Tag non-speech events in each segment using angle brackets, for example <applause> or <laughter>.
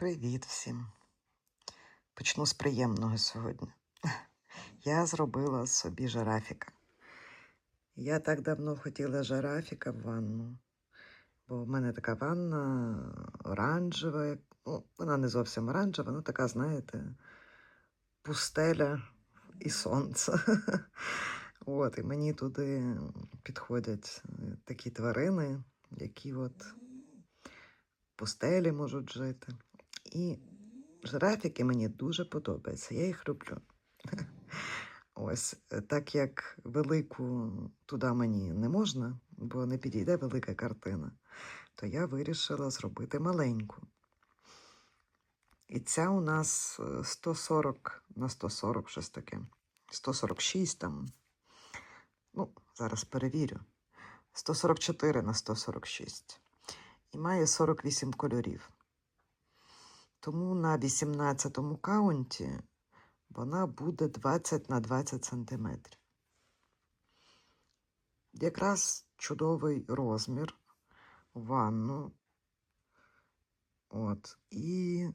Привіт всім. Почну з приємного сьогодні. <laughs> Я зробила собі жирафіка. Я так давно хотіла жирафіка в ванну, бо в мене така ванна оранжева. Ну, вона не зовсім оранжева, ну така, знаєте, пустеля і сонце. <laughs> От, і мені туди підходять е, такі тварини, які от пустелі можуть жити. І жирафіки мені дуже подобаються, я їх люблю. <laughs> Ось, е, так як велику туди мені не можна, бо не підійде велика картина, то я вирішила зробити маленьку. І ця у нас е, 140 на 140 щось таке. 146 там. Ну, зараз перевірю. 144 на 146. І має 48 кольорів. Тому на 18-му каунті вона буде 20 на 20 сантиметрів. Якраз чудовий розмір ванну. От. І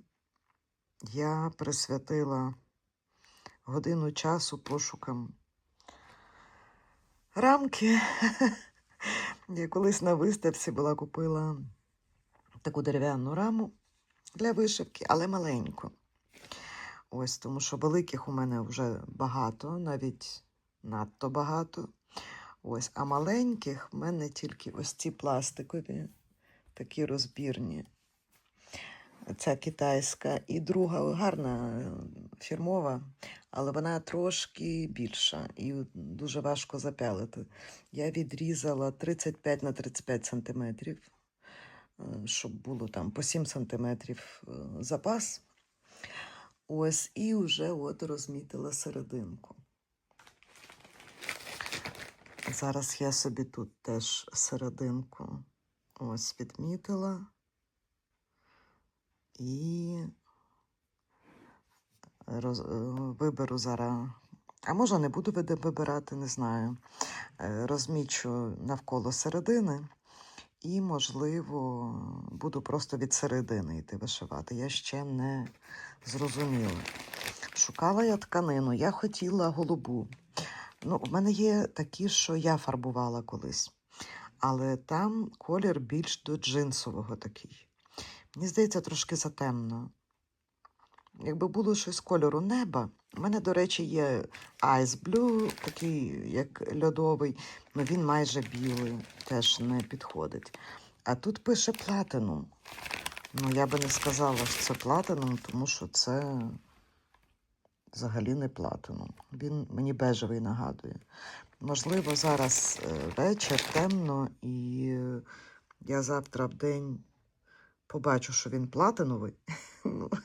я присвятила годину часу пошукам рамки. <laughs> Я колись на виставці була купила таку дерев'яну раму для вишивки, але маленьку. Ось, тому що великих у мене вже багато, навіть надто багато. Ось, а маленьких в мене тільки ось ці пластикові, такі розбірні. Ця китайська і друга гарна е, фірмова, але вона трошки більша і дуже важко запялити. Я відрізала 35 на 35 сантиметрів, щоб було там по 7 сантиметрів е, запас. Ось і вже от розмітила серединку. Зараз я собі тут теж серединку ось відмітила. І роз, е, виберу зараз. А може не буду вибирати, не знаю. Е, Розмічу навколо середини і, можливо, буду просто від середини йти вишивати. Я ще не зрозуміла. Шукала я тканину, я хотіла голубу. Ну, У мене є такі, що я фарбувала колись, але там колір більш до джинсового такий. Мені здається, трошки затемно. Якби було щось кольору неба, у мене, до речі, є Ice Blue, такий як льодовий, але він майже білий, теж не підходить. А тут пише Platinum. Ну, я би не сказала, що це Platinum, тому що це взагалі не Platinum. Він мені бежевий нагадує. Можливо, зараз е, вечір темно, і я завтра в день побачу, що він платиновий. <laughs>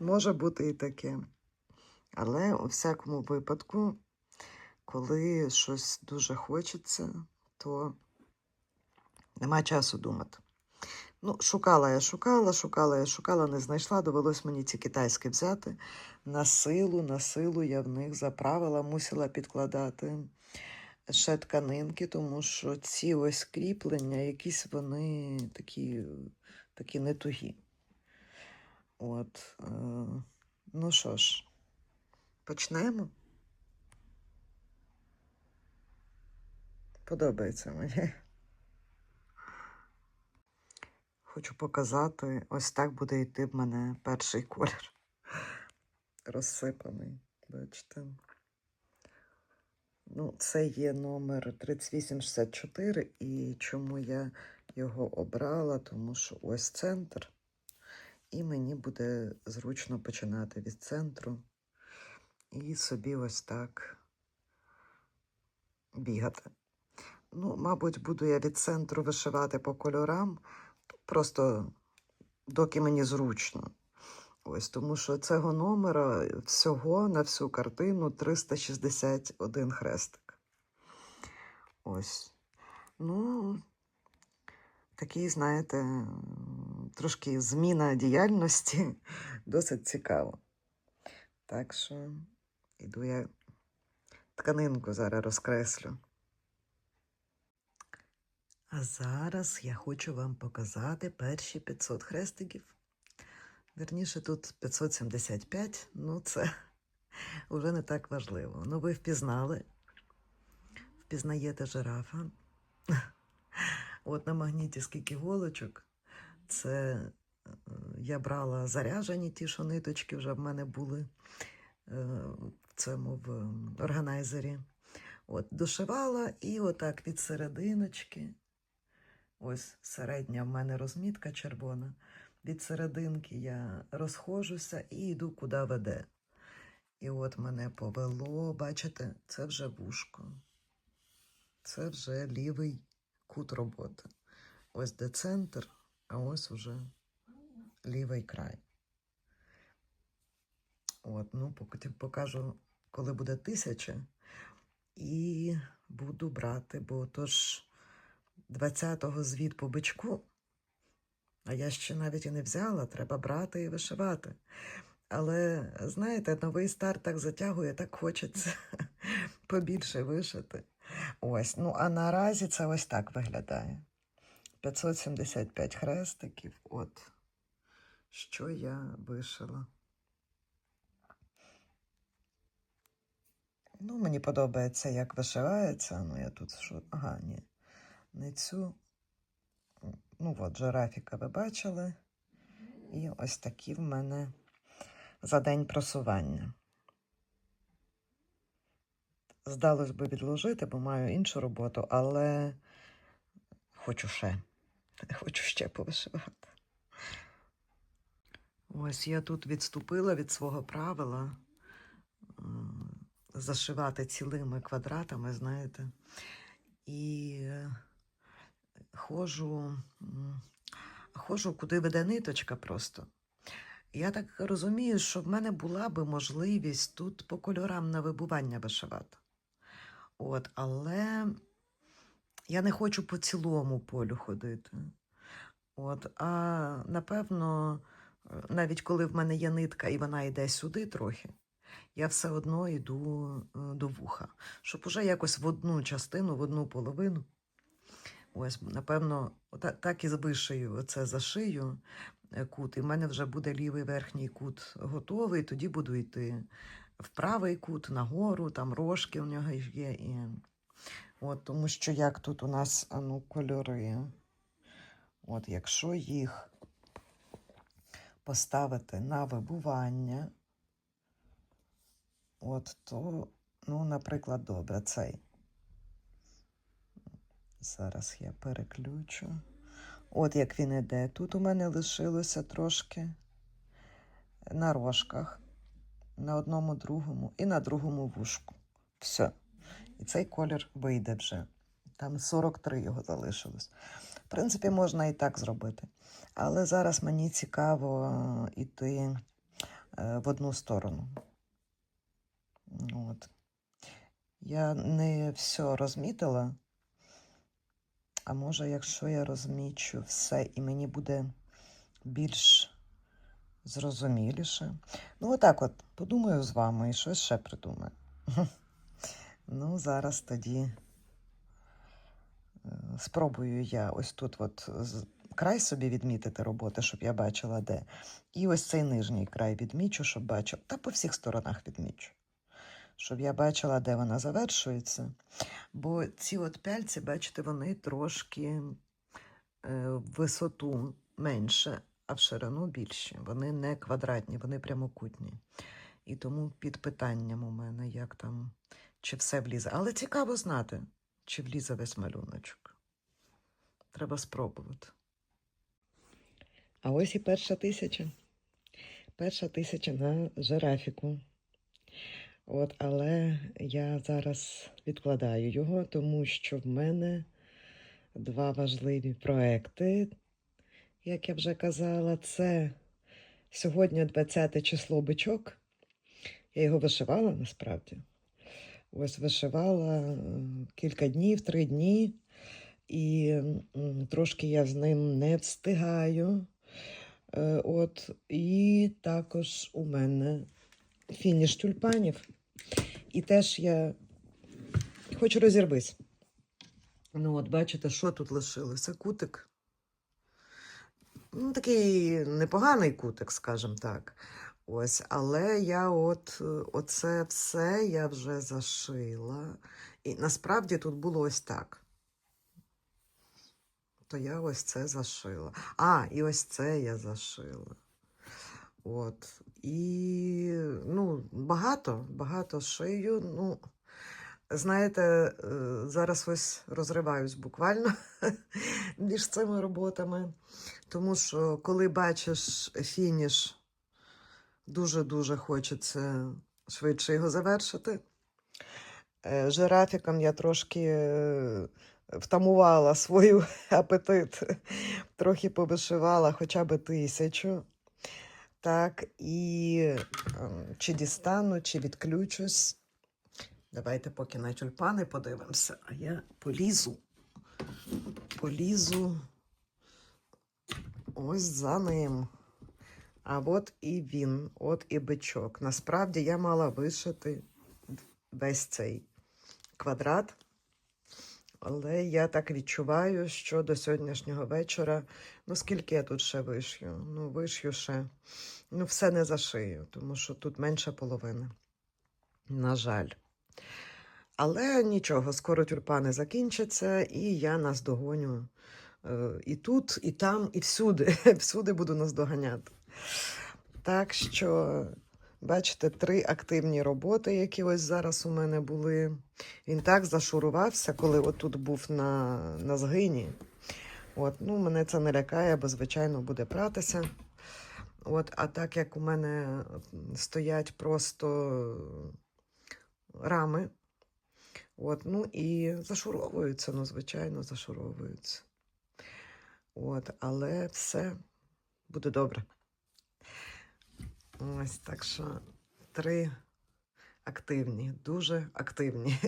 Може бути і таке. Але у всякому випадку, коли щось дуже хочеться, то нема часу думати. Ну, шукала я, шукала, шукала я, шукала, не знайшла. Довелось мені ці китайські взяти. На силу, на силу я в них заправила, мусила підкладати ще тканинки, тому що ці ось кріплення, якісь вони такі, такі не тугі. От. Е, ну що ж, почнемо. Подобається мені. Хочу показати, ось так буде йти в мене перший колір. Розсипаний, бачите. Ну, це є номер 3864, і чому я його обрала, тому що ось центр, і мені буде зручно починати від центру і собі ось так бігати. Ну, мабуть, буду я від центру вишивати по кольорам, просто доки мені зручно. Ось, тому що цього номера всього на всю картину 361 хрестик. Ось. Ну, такий, знаєте, трошки зміна діяльності <laughs> досить цікаво. Так що іду я тканинку зараз розкреслю. А зараз я хочу вам показати перші 500 хрестиків. Вірніше, тут 575, ну це <laughs> вже не так важливо. Ну, ви впізнали. Впізнаєте жирафа. <laughs> От на магніті скільки голочок. Це е, я брала заряжені ті, що ниточки вже в мене були е, в цьому в органайзері. От, дошивала і отак від серединочки. Ось середня в мене розмітка червона. Від серединки я розходжуся і йду куди веде. І от мене повело, бачите, це вже вушко. Це вже лівий кут роботи. Ось де центр, а ось уже лівий край. От, ну, покажу, коли буде тисяча. І буду брати, бо то ж 20-го звіт по бичку, а я ще навіть і не взяла, треба брати і вишивати. Але, знаєте, новий старт так затягує, так хочеться <laughs> побільше вишити. Ось, ну а наразі це ось так виглядає. 575 хрестиків. От, що я вишила. Ну, мені подобається, як вишивається. Ну, я тут що. Ага, ні. Не цю. Ну, от, жирафіка ви бачили. І ось такі в мене за день просування. Здалось би відложити, бо маю іншу роботу, але хочу ще. Хочу ще повишивати. Ось я тут відступила від свого правила зашивати цілими квадратами, знаєте. І е, ходжу, ходжу, куди веде ниточка просто. Я так розумію, що в мене була би можливість тут по кольорам на вибування вишивати. От, але я не хочу по цілому полю ходити. От, а напевно, е, навіть коли в мене є нитка і вона йде сюди трохи, я все одно йду е, до вуха, щоб уже якось в одну частину, в одну половину. Ось, напевно, так і вишию це зашию е, кут, і в мене вже буде лівий верхній кут готовий, тоді буду йти в правий кут, нагору, там рожки у нього є. І... От, тому що як тут у нас ну, кольори. От, якщо їх поставити на вибування, от, то, ну, наприклад, добре, цей. Зараз я переключу. От як він іде. Тут у мене лишилося трошки на рожках, на одному другому і на другому вушку. Все. І цей колір вийде вже. Там 43 його залишилось. В принципі, можна і так зробити. Але зараз мені цікаво йти е, в одну сторону. От. Я не все розмітила. А може, якщо я розмічу все і мені буде більш зрозуміліше. Ну, отак от подумаю з вами і щось ще придумаю. <laughs> Ну, зараз тоді е, спробую я ось тут от край собі відмітити роботи, щоб я бачила де. І ось цей нижній край відмічу, щоб бачила. Та по всіх сторонах відмічу. Щоб я бачила, де вона завершується. Бо ці от пяльці, бачите, вони трошки е, в висоту менше, а в ширину більші. Вони не квадратні, вони прямокутні. І тому під питанням у мене, як там, чи все влізе. Але цікаво знати, чи влізе весь малюночок. Треба спробувати. А ось і перша тисяча. Перша тисяча на жирафіку. От, але я зараз відкладаю його, тому що в мене два важливі проекти, як я вже казала, це сьогодні 20 число бичок. Я його вишивала насправді. Ось вишивала кілька днів, три дні, і трошки я з ним не встигаю. Е, От, і також у мене фініш тюльпанів. І теж я хочу розірвись. Ну, от бачите, що тут лишилося? Кутик. Ну, такий непоганий кутик, скажімо так. Ось, але я от е, оце все я вже зашила. І насправді тут було ось так. То я ось це зашила. А, і ось це я зашила. От. І ну, багато, багато шию. Ну, знаєте, е, зараз ось розриваюсь буквально <laughs> між цими роботами. Тому що коли бачиш фініш, дуже-дуже хочеться швидше його завершити. Е, Жирафіком я трошки е, втамувала <laughs> свою апетит, трохи повишивала хоча б тисячу. Так, і ем, чи дістану, чи відключусь. Давайте поки на тюльпани подивимося, а я полізу. Полізу ось за ним. А от і він, от і бичок. Насправді я мала вишити весь цей квадрат. Але я так відчуваю, що до сьогоднішнього вечора, ну скільки я тут ще вишью? Ну, вишью ще. Ну, все не зашию, тому що тут менше половини. На жаль. Але нічого, скоро тюльпани закінчаться, і я наздогоню е, і тут, і там, і всюди. <laughs> Всюди буду наздоганяти. Так що, бачите, три активні роботи, які ось зараз у мене були. Він так зашурувався, коли отут був на, на згині. От, ну, мене це не лякає, бо, звичайно, буде пратися. От, а так як у мене стоять просто рами, от, ну і зашуровуються, ну, звичайно, зашуровуються. От, але все буде добре. Ось так що три активні, дуже активні.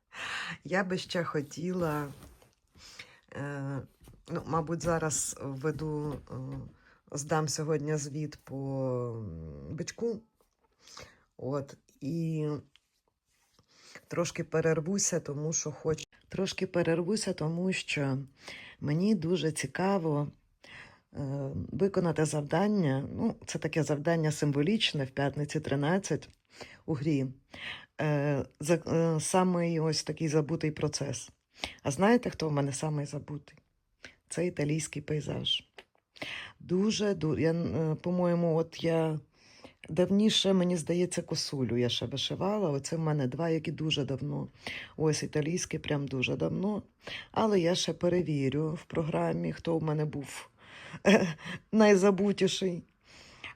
<laughs> Я би ще хотіла, е, ну, мабуть, зараз введу, е, здам сьогодні звіт по бичку. От, і трошки перервуся, тому що хочу. Трошки перервуся, тому що мені дуже цікаво виконати завдання. Ну, це таке завдання символічне в п'ятниці 13 у грі. Е, е, самий ось такий забутий процес. А знаєте, хто в мене самий забутий? Це італійський пейзаж. Дуже, дуже е, по-моєму, от я давніше, мені здається, косулю я ще вишивала. Оце в мене два, які дуже давно. Ось італійський, прям дуже давно. Але я ще перевірю в програмі, хто в мене був <laughs> найзабутіший.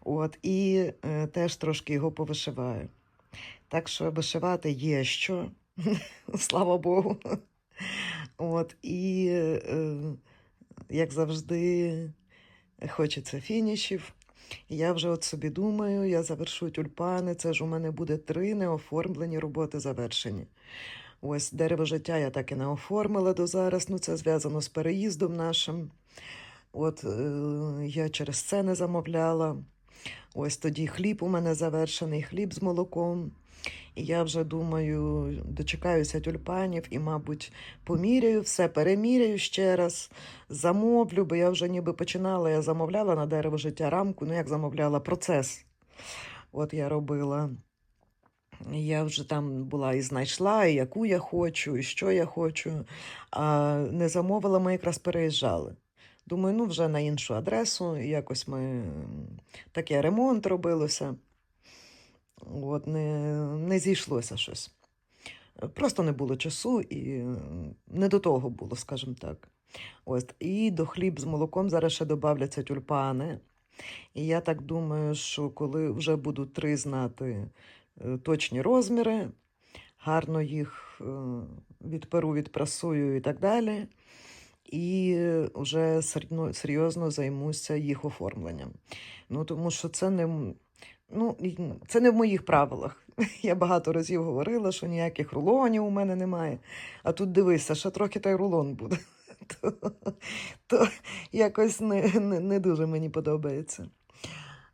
От, і е, теж трошки його повишиваю. Так що вишивати є що, <laughs> слава Богу. От, і, е, як завжди, хочеться фінішів. Я вже от собі думаю, я завершу тюльпани. Це ж у мене буде три неоформлені роботи завершені. Ось дерево життя я так і не оформила до зараз. Ну, це зв'язано з переїздом нашим. От е, я через це не замовляла. Ось тоді хліб у мене завершений, хліб з молоком. І я вже думаю, дочекаюся тюльпанів і, мабуть, поміряю все, переміряю ще раз, замовлю, бо я вже ніби починала, я замовляла на дерево життя рамку, ну як замовляла процес. От я робила. Я вже там була і знайшла, і яку я хочу, і що я хочу. А не замовила, ми якраз переїжджали. Думаю, ну вже на іншу адресу. Якось ми таке ремонт робилося. От не, не зійшлося щось. Просто не було часу і не до того було, скажімо так. Ось. І до хліб з молоком зараз ще додавляться тюльпани. І я так думаю, що коли вже буду три знати е, точні розміри, гарно їх е, відперу, відпрасую і так далі. І вже серйозно, серйозно займуся їх оформленням. Ну, тому що це не, ну, це не в моїх правилах. <laughs> Я багато разів говорила, що ніяких рулонів у мене немає. А тут дивися, ще трохи та й рулон буде. <laughs> То, то якось не, не, не дуже мені подобається.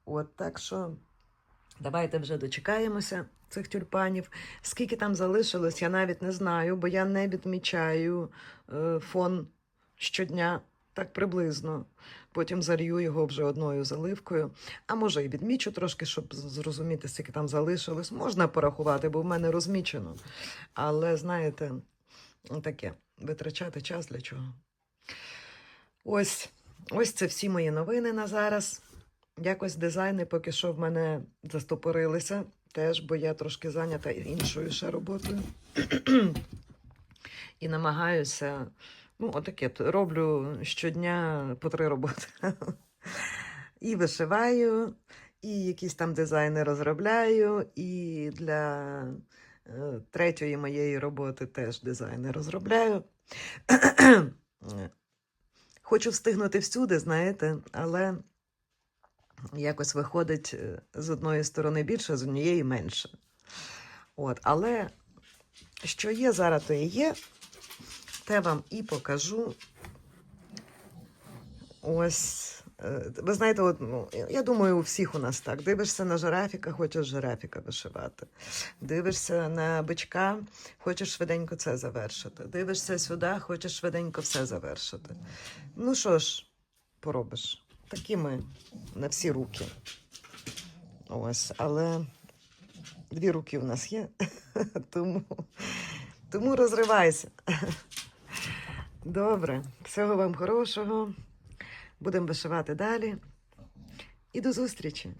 От так що давайте вже дочекаємося цих тюльпанів. Скільки там залишилось, я навіть не знаю, бо я не відмічаю е, фон щодня. так приблизно. Потім зарію його вже одною заливкою. А може і відмічу трошки, щоб зрозуміти, скільки там залишилось. Можна порахувати, бо в мене розмічено. Але знаєте, таке витрачати час для чого. Ось, ось це всі мої новини на зараз. Якось дизайни поки що в мене застопорилися теж, бо я трошки зайнята іншою ще роботою. <clears throat> І намагаюся, ну, отаке, роблю щодня по три роботи. І вишиваю, і якісь там дизайни розробляю, і для е, третьої моєї роботи теж дизайни розробляю. Хочу встигнути всюди, знаєте, але якось виходить е, з одної сторони більше, з однієї менше. От, але що є зараз, то і є. Те вам і покажу. Ось. е, Ви знаєте, от, ну, я- думаю, у всіх у нас так. Дивишся на жирафіка, хочеш жирафіка вишивати. Дивишся на бичка, хочеш швиденько це завершити. Дивишся сюди, хочеш швиденько все завершити. Ну що ж, поробиш. Такі ми на всі руки. Ось, але дві руки в нас є, <laughs> тому, тому розривайся. Добре, всього вам хорошого. Будемо вишивати далі. І до зустрічі!